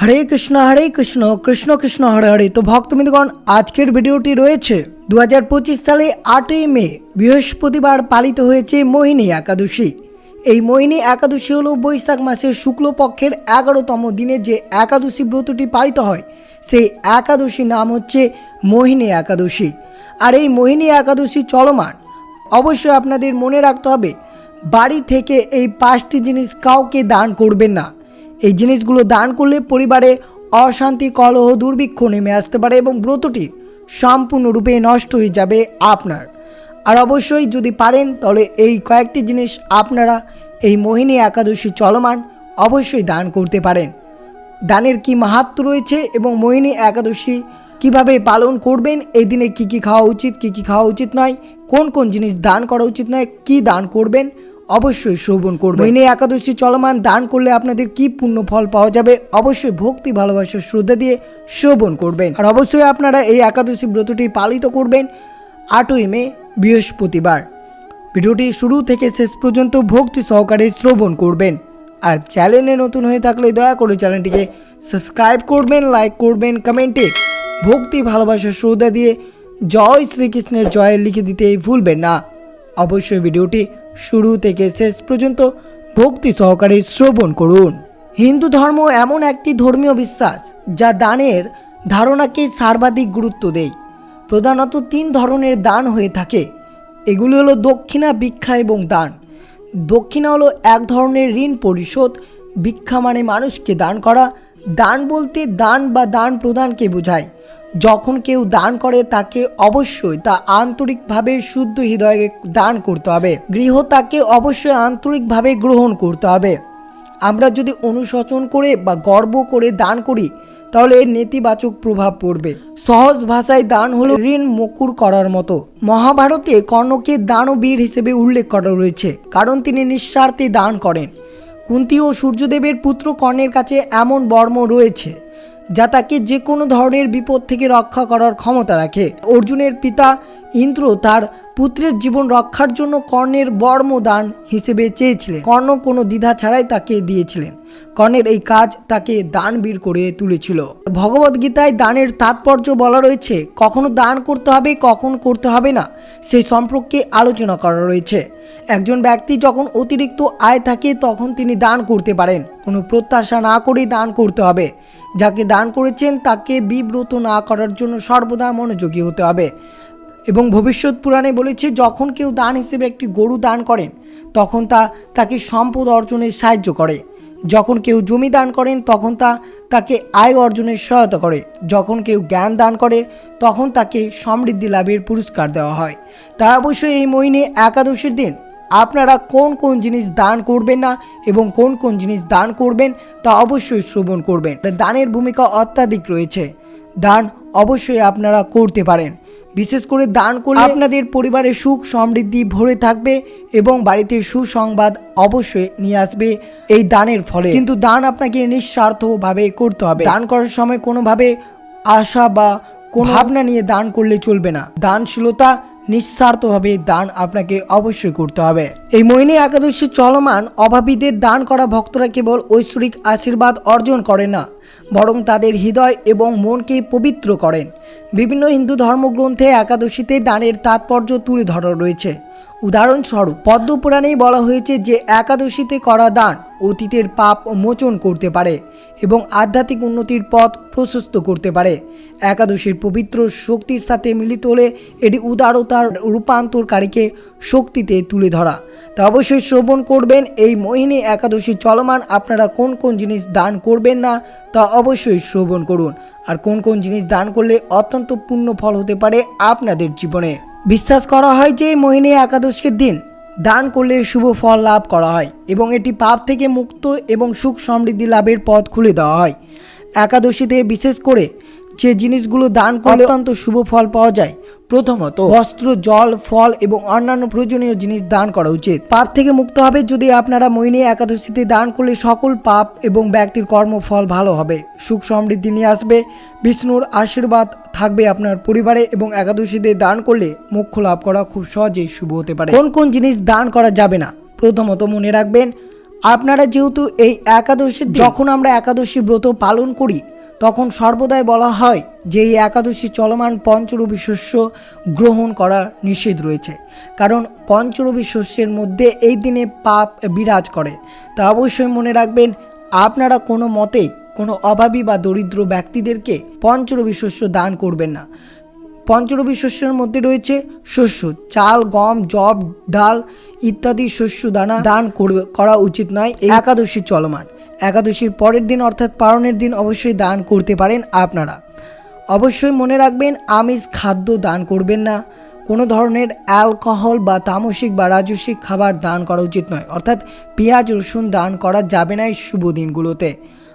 হরে কৃষ্ণ হরে কৃষ্ণ কৃষ্ণ কৃষ্ণ, হরে হরে। তো ভক্তমিন্দগণ আজকের ভিডিওটি রয়েছে দু হাজার পঁচিশ সালে আটই মে, বৃহস্পতিবার পালিত হয়েছে মোহিনী একাদশী। এই মোহিনী একাদশী হলো বৈশাখ মাসের শুক্লপক্ষের এগারোতম দিনে যে একাদশী ব্রতটি পালিত হয়, সেই একাদশী নাম হচ্ছে মোহিনী একাদশী। আর এই মোহিনী একাদশী চলমান, অবশ্যই আপনাদের মনে রাখতে হবে, বাড়ি থেকে এই পাঁচটি জিনিস কাউকে দান করবেন না। এই জিনিসগুলো দান করলে পরিবারে অশান্তি, কলহ, দুর্ভিক্ষ নেমে আসতে পারে এবং ব্রতটি সম্পূর্ণরূপে নষ্ট হয়ে যাবে আপনার। আর অবশ্যই যদি পারেন, তাহলে এই কয়েকটি জিনিস আপনারা এই মোহিনী একাদশী চলমান অবশ্যই দান করতে পারেন। দানের কি মাহাত্ম রয়েছে এবং মোহিনী একাদশী কীভাবে পালন করবেন? এই দিনে কী কী খাওয়া উচিত, কী কী খাওয়া উচিত নয়? কোন কোন জিনিস দান করা উচিত নয়? কি দান করবেন? অবশ্যই শ্রবণ করবেন। মোহিনী একাদশী চলমান দান করলে আপনাদের কি পূর্ণ ফল পাওয়া যাবে? অবশ্যই ভক্তি ভালোবাসা শ্রদ্ধা দিয়ে শ্রবণ করবেন। আর অবশ্যই আপনারা এই একাদশী ব্রতটি পালিত করবেন আটই মে বৃহস্পতিবার। ভিডিওটি শুরু থেকে শেষ পর্যন্ত ভক্তি সহকারে শ্রবণ করবেন। আর চ্যানেলে নতুন হয়ে থাকলে দয়া করে চ্যানেলটিকে সাবস্ক্রাইব করবেন লাইক করবেন কমেন্টে ভক্তি ভালোবাসা শ্রদ্ধা দিয়ে জয় শ্রীকৃষ্ণের জয় লিখে দিতে ভুলবেন না। অবশ্যই ভিডিওটি শুরু থেকে শেষ পর্যন্ত ভক্তি সহকারে শ্রবণ করুন। হিন্দু ধর্ম এমন একটি ধর্মীয় বিশ্বাস, যা দানের ধারণাকে সর্বাধিক গুরুত্ব দেয়। প্রধানত তিন ধরনের দান হয়ে থাকে। এগুলি হলো দক্ষিণা, ভিক্ষা এবং দান। দক্ষিণা হলো এক ধরনের ঋণ পরিশোধ। ভিক্ষা মানে মানুষকে দান করা। দান বলতে দান বা দান প্রদানকে বোঝায়। যখন কেউ দান করে, তাকে অবশ্যই তা আন্তরিকভাবে শুদ্ধ হৃদয়ে দান করতে হবে। গৃহ তাকে অবশ্যই আন্তরিকভাবে গ্রহণ করতে হবে। আমরা যদি অনুশোচন করে বা গর্ব করে দান করি, তাহলে এর নেতিবাচক প্রভাব পড়বে। সহজ ভাষায় দান হলো ঋণ মকুর করার মতো। মহাভারতে কর্ণকে দানবীর হিসেবে উল্লেখ করা রয়েছে, কারণ তিনি নিঃস্বার্থে দান করেন। কুন্তি ও সূর্যদেবের পুত্র কর্ণের কাছে এমন বর্ম রয়েছে। যা তাকে যে কোনো ধরনের বিপদ থেকে রক্ষা করার ক্ষমতা রাখে। অর্জুনের পিতা ইন্দ্র তার পুত্রের জীবন রক্ষার জন্য কর্ণের বর্ম দান হিসেবে চেয়েছিলেন। কর্ণ কোনো দ্বিধা ছাড়াই তাকে দিয়েছিলেন। কর্ণের এই কাজ তাকে দানবীর করে তুলেছিল। ভগবদ্গীতায় দানের তাৎপর্য বলা রয়েছে, কখনো দান করতে হবে, কখন করতে হবে না সেই সম্পর্কে আলোচনা করা রয়েছে। একজন ব্যক্তি যখন অতিরিক্ত আয় থাকে, তখন তিনি দান করতে পারেন। কোনো প্রত্যাশা না করেই দান করতে হবে। যাকে দান করেছেন তাকে বিব্রত না করার জন্য সর্বদা মনোযোগী হতে হবে। এবং ভবিষ্যৎ পুরাণে বলেছে, যখন কেউ দান হিসেবে একটি গরু দান করেন, তখন তা তাকে সম্পদ অর্জনে সাহায্য করে। যখন কেউ জমি দান করেন, তখন তা তাকে আয় অর্জনের সহায়তা করে। যখন কেউ জ্ঞান দান করে, তখন তাকে সমৃদ্ধি লাভের পুরস্কার দেওয়া হয়। তা অবশ্যই এই মহিনে একাদশীর দিন আপনারা কোন কোন জিনিস দান করবেন না এবং কোন কোন জিনিস দান করবেন তা অবশ্যই শ্রবণ করবেন। দানের ভূমিকা অত্যাধিক রয়েছে। দান অবশ্যই আপনারা করতে পারেন। বিশেষ করে দান করলে আপনাদের পরিবারে সুখ সমৃদ্ধি ভরে থাকবে এবং বাড়িতে সুসংবাদ অবশ্যই নিয়ে আসবে এই দানের ফলে। কিন্তু দান আপনাকে নিঃস্বার্থভাবে করতে হবে। দান করার সময় কোনোভাবে আশা বা কোন ভাবনা নিয়ে দান করলে চলবে না। দানশীলতা নিঃস্বার্থভাবে দান আপনাকে অবশ্যই করতে হবে। এই মোহিনী একাদশী চলমান অভাবীদের দান করা ভক্তরা কেবল ঐশ্বরিক আশীর্বাদ অর্জন করে না, বরং তাদের হৃদয় এবং মনকে পবিত্র করেন। বিভিন্ন হিন্দু ধর্মগ্রন্থে একাদশীতে দানের তাৎপর্য তুলে ধরা রয়েছে। উদাহরণস্বরূপ, পদ্মপুরাণেই বলা হয়েছে যে একাদশীতে করা দান অতীতের পাপ মোচন করতে পারে এবং আধ্যাত্মিক উন্নতির পথ প্রশস্ত করতে পারে। একাদশীর পবিত্র শক্তির সাথে মিলিত হলে এটি উদারতার রূপান্তরকারীকে শক্তিতে তুলে ধরা। তা অবশ্যই শ্রবণ করবেন। এই মোহিনী একাদশী চলমান আপনারা কোন কোন জিনিস দান করবেন না তা অবশ্যই শ্রবণ করুন। আর কোন কোন জিনিস দান করলে অত্যন্ত পূর্ণ ফল হতে পারে আপনাদের জীবনে। বিশ্বাস করা হয় যে মোহিনী একাদশীর দিন দান করলে শুভ ফল লাভ করা হয় এবং এটি পাপ থেকে মুক্ত এবং সুখ সমৃদ্ধি লাভের পথ খুলে দেওয়া হয়। একাদশীতে বিশেষ করে যে জিনিসগুলো দান করলে অত্যন্ত শুভ ফল পাওয়া যায়। প্রথমত, বস্ত্র, জল, ফল এবং অন্যান্য প্রয়োজনীয় জিনিস দান করা উচিত। পাপ থেকে মুক্ত হবে যদি আপনারা মহিনী একাদশীতে দান করলে সকল পাপ এবং ব্যক্তির কর্মফল ভালো হবে। সুখ সমৃদ্ধি নিয়ে আসবে। বিষ্ণুর আশীর্বাদ থাকবে আপনার পরিবারে এবং একাদশীতে দান করলে মোক্ষ লাভ করা খুব সহজেই শুভ হতে পারে। কোন কোন জিনিস দান করা যাবে না? প্রথমত মনে রাখবেন, আপনারা যেহেতু এই একাদশীর যখন আমরা একাদশী ব্রত পালন করি তখন সর্বদাই বলা হয় যে এই একাদশী চলমান পঞ্চরবি শস্য গ্রহণ করা নিষেধ রয়েছে। কারণ পঞ্চরবি শস্যের মধ্যে এই দিনে পাপ বিরাজ করে। তা অবশ্যই মনে রাখবেন, আপনারা কোনো মতে কোনো অভাবী বা দরিদ্র ব্যক্তিদেরকে পঞ্চরবি শস্য দান করবেন না। পঞ্চরবি শস্যের মধ্যে রয়েছে শস্য, চাল, গম জব ডাল ইত্যাদি শস্য দানা দান করা উচিত নয়। একাদশী চলমান। একাদশীর পরের দিন অর্থাৎ পালনের দিন অবশ্যই দান করতে পারেন আপনারা। অবশ্যই মনে রাখবেন, আমিষ খাদ্য দান করবেন না। কোনো ধরনের অ্যালকোহল বা তামসিক বা রাজস্বিক খাবার দান করা উচিত নয়। অর্থাৎ পেঁয়াজ, রসুন দান করা যাবে না এই শুভ দিনগুলোতে।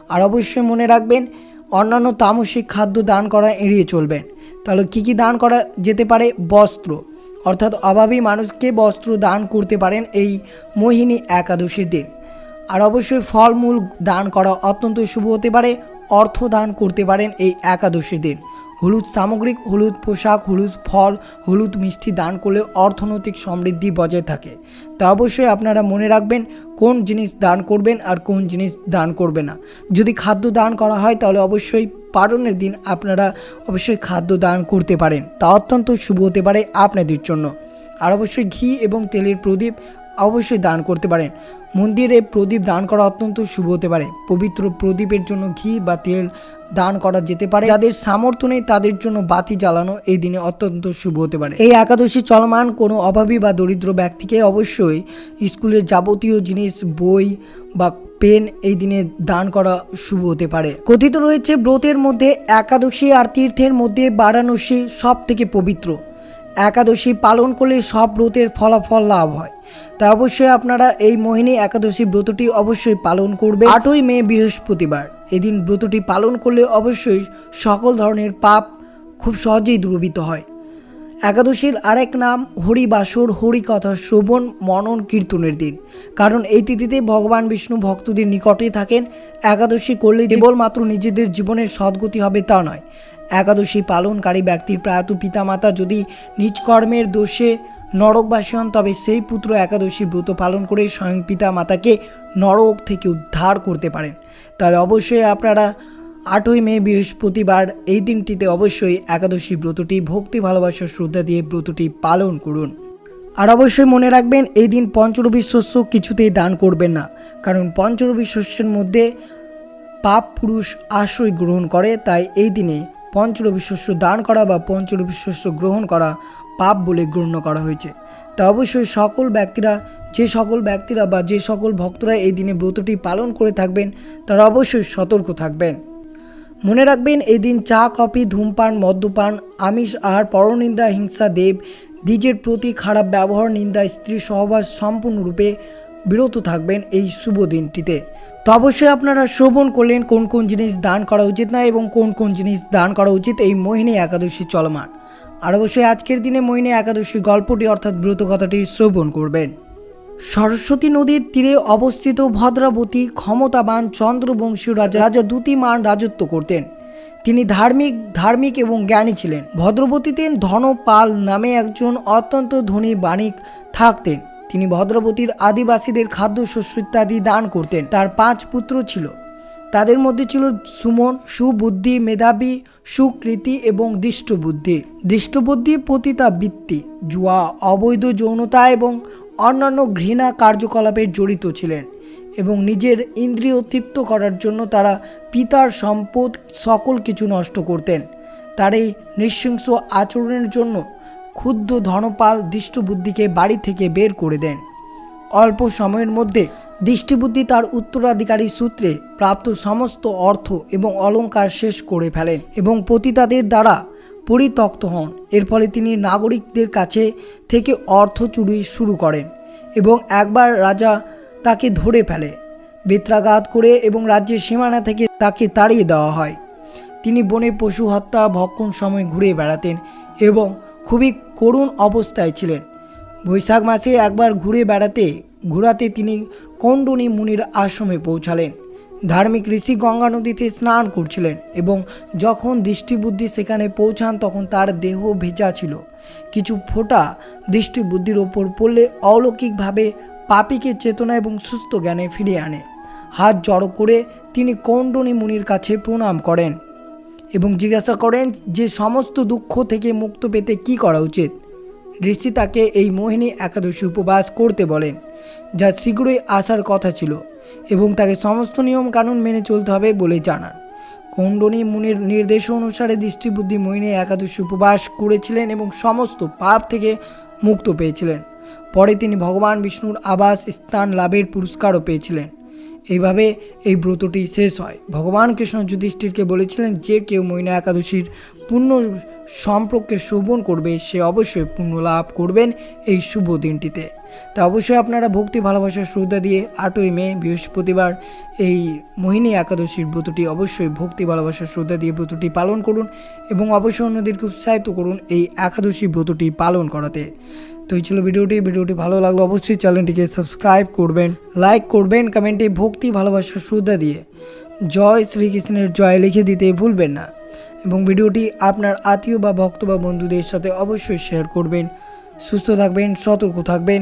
আর অবশ্যই মনে রাখবেন, অন্যান্য তামসিক খাদ্য দান করা এড়িয়ে চলবেন। তাহলে কী কী দান করা যেতে পারে? বস্ত্র। অর্থাৎ অভাবী মানুষকে বস্ত্র দান করতে পারেন এই মোহিনী একাদশীর দিন। আর অবশ্যই ফলমূল দান করা অত্যন্ত শুভ হতে পারে, অর্থ দান করতে পারেন এই একাদশীর দিন। হলুদ সামগ্রিক, হলুদ পোশাক, হলুদ ফল, হলুদ মিষ্টি দান করলে অর্থনৈতিক সমৃদ্ধি বজায় থাকে। তা অবশ্যই আপনারা মনে রাখবেন কোন জিনিস দান করবেন আর কোন জিনিস দান করবে না। যদি খাদ্য দান করা হয় তাহলে অবশ্যই পালনের দিন আপনারা অবশ্যই খাদ্য দান করতে পারেন। তা অত্যন্ত শুভ হতে পারে আপনাদের জন্য। আর অবশ্যই ঘি এবং তেলের প্রদীপ অবশ্যই দান করতে পারেন। মন্দিরে প্রদীপ দান করা অত্যন্ত শুভ হতে পারে। পবিত্র প্রদীপের জন্য ঘি বা তেল দান করা যেতে পারে। যাদের সামর্থ্য নেই, তাদের জন্য বাতি জ্বালানো এই দিনে অত্যন্ত শুভ হতে পারে। এই একাদশী চলমান কোনো অভাবী বা দরিদ্র ব্যক্তিকে অবশ্যই স্কুলের যাবতীয় জিনিস, বই বা পেন এই দিনে দান করা শুভ হতে পারে। কথিত রয়েছে, ব্রতের মধ্যে, একাদশী আর তীর্থের মধ্যে বারাণসী সব থেকে পবিত্র। একাদশী পালন করলে সব ব্রতের ফলাফল লাভ হয়। তা অবশ্যই আপনারা এই মোহিনী একাদশী ব্রতটি অবশ্যই পালন করবে আটই মে বৃহস্পতিবার। এদিন ব্রতটি পালন করলে অবশ্যই সকল ধরনের পাপ খুব সহজেই দূরীভূত হয়। একাদশীর আরেক নাম হরি হরিবাসর হরিকথা শ্রবণ মনন কীর্তনের দিন। কারণ এই তিথিতে ভগবান বিষ্ণু ভক্তদের নিকটে থাকেন। একাদশী করলে কেবলমাত্র নিজেদের জীবনের সদ্গতি হবে তা নয়। একাদশী পালনকারী ব্যক্তির প্রয়াত পিতামাতা যদি নিজ কর্মের দোষে নরকবাসী হন, তবে সেই পুত্র একাদশী ব্রত পালন করে স্বয়ং পিতা মাতাকে নরক থেকে উদ্ধার করতে পারেন। তাহলে অবশ্যই আপনারা আটই মে বৃহস্পতিবার এই দিনটিতে অবশ্যই একাদশী ব্রতটি, ভক্তি ভালোবাসার শ্রদ্ধা দিয়ে ব্রতটি পালন করুন। আর অবশ্যই মনে রাখবেন, এই দিন পঞ্চরবি শস্য কিছুতেই দান করবেন না। কারণ পঞ্চরবি শস্যের মধ্যে পাপ পুরুষ আশ্রয় গ্রহণ করে, তাই এই দিনে পঞ্চরবি শস্য দান করা বা পঞ্চরবি শস্য গ্রহণ করা পাপ বলে গণ্য করা হয়েছে। তা অবশ্যই সকল ব্যক্তিরা, যে সকল ব্যক্তিরা বা যে সকল ভক্তরা এই দিনে ব্রতটি পালন করে থাকবেন, তারা অবশ্যই সতর্ক থাকবেন। মনে রাখবেন, এই দিন চা, কফি, ধূমপান, মদ্যপান, আমিষ আহার পরনিন্দা, হিংসা, দেব, দ্বিজের প্রতি খারাপ ব্যবহার, নিন্দা, স্ত্রী সহবাস সম্পূর্ণরূপে বিরত থাকবেন এই শুভ দিনটিতে। তো অবশ্যই আপনারা শ্রবণ করলেন কোন কোন জিনিস দান করা উচিত না এবং কোন কোন জিনিস দান করা উচিত এই মোহিনী একাদশী চলমান। আর অবশ্যই আজকের দিনে মোহিনী একাদশীর গল্পটি অর্থাৎ ব্রত কথাটি শ্রবণ করবেন। সরস্বতী নদীর তীরে অবস্থিত ভদ্রাবতী ক্ষমতাবান চন্দ্রবংশীয় রাজা রাজা দ্যুতিমান রাজত্ব করতেন। তিনি ধার্মিক ধার্মিক এবং জ্ঞানী ছিলেন। ভদ্রবতীতে ধনপাল নামে একজন অত্যন্ত ধনী বাণিক থাকতেন। তিনি ভদ্রবতীর আদিবাসীদের খাদ্যশস্য ইত্যাদি দান করতেন। তার পাঁচ পুত্র ছিল। তাদের মধ্যে ছিল সুমন, সুবুদ্ধি, মেধাবী সুকৃতি এবং দৃষ্টবুদ্ধি। দৃষ্টবুদ্ধি পতিতাবৃত্তি জুয়া অবৈধ যৌনতা এবং অন্যান্য ঘৃণা কার্যকলাপে জড়িত ছিলেন এবং নিজের ইন্দ্রিয় তৃপ্ত করার জন্য তারা পিতার সম্পদ সকল কিছু নষ্ট করতেন। তার এই নৃশংস আচরণের জন্য ক্ষুদ্র ধনপাল দৃষ্টবুদ্ধিকে বাড়ি থেকে বের করে দেন। অল্প সময়ের মধ্যে দৃষ্টিবুদ্ধি তার উত্তরাধিকারী সূত্রে প্রাপ্ত সমস্ত অর্থ এবং অলংকার শেষ করে ফেলেন এবং পতিতাদের দ্বারা পরিত্যক্ত হন। এর ফলে তিনি নাগরিকদের কাছে থেকে অর্থ চুরি শুরু করেন এবং একবার রাজা তাকে ধরে ফেলে। বেত্রাঘাত করে এবং রাজ্যের সীমানা থেকে তাকে তাড়িয়ে দেওয়া হয়। তিনি বনে পশু হত্যা, ভক্ষণ সময় ঘুরে বেড়াতেন এবং খুবই করুণ অবস্থায় ছিলেন। বৈশাখ মাসে একবার ঘুরে বেড়াতে ঘোরাতে তিনি কণ্ডনী মুনির আশ্রমে পৌঁছালেন। ধার্মিক ঋষি গঙ্গা নদীতে স্নান করছিলেন এবং যখন দৃষ্টিবুদ্ধি সেখানে পৌঁছান তখন তার দেহ ভেজা ছিল। কিছু ফোঁটা দৃষ্টিবুদ্ধির ওপর পড়লে অলৌকিকভাবে পাপিকে চেতনা এবং সুস্থ জ্ঞানে ফিরিয়ে আনে। হাত জড়ো করে তিনি কৌণ্ডনী মুনির কাছে প্রণাম করেন এবং জিজ্ঞাসা করেন যে সমস্ত দুঃখ থেকে মুক্ত পেতে কি করা উচিত? ঋষি তাকে এই মোহিনী একাদশী উপবাস করতে বলেন। যা শীঘ্রই আসার কথা ছিল এবং তাকে সমস্ত নিয়ম কানুন মেনে চলতে হবে বলে জানান। কৌণ্ডনী মুনির নির্দেশ অনুসারে দৃষ্টিবুদ্ধি মোহিনী একাদশী উপবাস করেছিলেন এবং সমস্ত পাপ থেকে মুক্ত পেয়েছিলেন। পরে তিনি ভগবান বিষ্ণুর আবাস স্থান লাভের পুরস্কারও পেয়েছিলেন। এইভাবে এই ব্রতটি শেষ হয়। ভগবান কৃষ্ণ যুধিষ্ঠিরকে বলেছিলেন যে কেউ মৈনা একাদশীর পূর্ণ সম্পর্কে শোভন করবে, সে অবশ্যই পুণ্য লাভ করবেন এই শুভ দিনটিতে। তা অবশ্যই আপনারা ভক্তি ভালোবাসার শ্রদ্ধা দিয়ে আটই মে, বৃহস্পতিবার এই মোহিনী একাদশীর ব্রতটি অবশ্যই ভক্তি ভালোবাসার শ্রদ্ধা দিয়ে ব্রতটি পালন করুন এবং অবশ্যই অন্যদেরকে উৎসাহিত করুন এই একাদশী ব্রতটি পালন করাতে। তো এই ছিল ভিডিওটি। ভিডিওটি ভালো লাগল অবশ্যই চ্যানেলটিকে সাবস্ক্রাইব করবেন, লাইক করবেন, কমেন্টে ভক্তি ভালোবাসার শ্রদ্ধা দিয়ে জয় শ্রীকৃষ্ণের জয় লিখে দিতে ভুলবেন না এবং ভিডিওটি আপনার আত্মীয় বা ভক্ত বা বন্ধুদের সাথে অবশ্যই শেয়ার করবেন। সুস্থ থাকবেন, সতর্ক থাকবেন।